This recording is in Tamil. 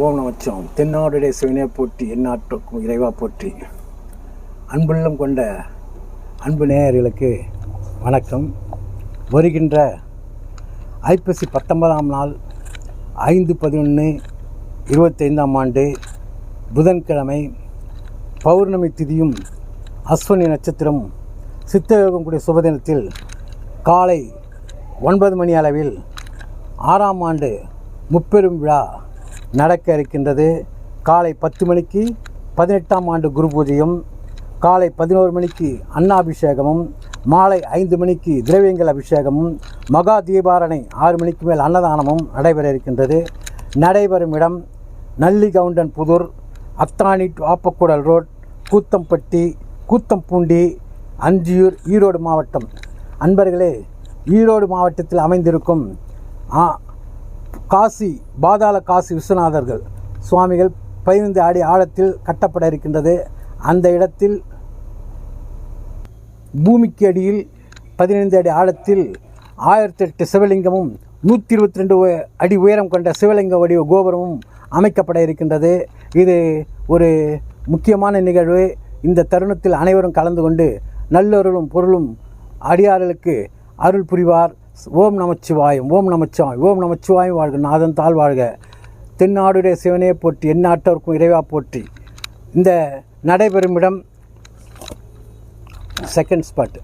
ஓம் நமச்சிவாயம் தென்னாடுடைய சிவனே போற்றி எந்நாட்டுக்கும் இறைவா போற்றி. அன்புள்ளம் கொண்ட அன்பு நேயர்களுக்கு வணக்கம். வருகின்ற ஐப்பசி பத்தொன்பதாம் நாள் ஐந்து பதினொன்று இருபத்தைந்தாம் ஆண்டு புதன்கிழமை பௌர்ணமி திதியும் அஸ்வனி நட்சத்திரம் சித்தயோகம் கூடிய சுபதினத்தில் காலை ஒன்பது மணி அளவில் ஆறாம் ஆண்டு முப்பெரும் விழா நடக்க இருக்கின்றது. காலை பத்து மணிக்கு பதினெட்டாம் ஆண்டு குரு பூஜையும் காலை பதினோரு மணிக்கு அன்னாபிஷேகமும் மாலை ஐந்து மணிக்கு திரவியங்கள் அபிஷேகமும் மகா தீபாரணை ஆறு மணிக்கு மேல் அன்னதானமும் நடைபெற இருக்கின்றது. நடைபெறும் இடம் நல்லிகவுண்டன் புதூர் அத்தானி ஆப்பக்கூடல் ரோட் கூத்தம்பட்டி கூத்தம்பூண்டி அஞ்சியூர் ஈரோடு மாவட்டம். அன்பர்களே ஈரோடு மாவட்டத்தில் அமைந்திருக்கும் ஆ, காசி பாதாள காசி விஸ்வநாதர்கள் சுவாமிகள் பதினைந்து அடி ஆழத்தில் கட்டப்பட இருக்கின்றது. அந்த இடத்தில் பூமிக்கு அடியில் பதினைந்து அடி ஆழத்தில் ஆயிரத்தி எட்டு சிவலிங்கமும் நூற்றி இருபத்தி ரெண்டு அடி உயரம் கொண்ட சிவலிங்க வடிவ கோபுரமும் அமைக்கப்பட இருக்கின்றது. இது ஒரு முக்கியமான நிகழ்வு. இந்த தருணத்தில் அனைவரும் கலந்து கொண்டு நல்லொருளும் பொருளும் அடியார்களுக்கு அருள் புரிவார். ஓம் நமச்சிவாயம் ஓம் நமச்சிவாயம் ஓம் நமச்சிவாயம் வாழ்க நாதன் தாழ் வாழ்க. தென்னாடுடைய சிவனே போற்றி எந்நாட்டவருக்கும் இறைவா போற்றி. இந்த நடைபெறும் இடம் செகண்ட் ஸ்பாட்டு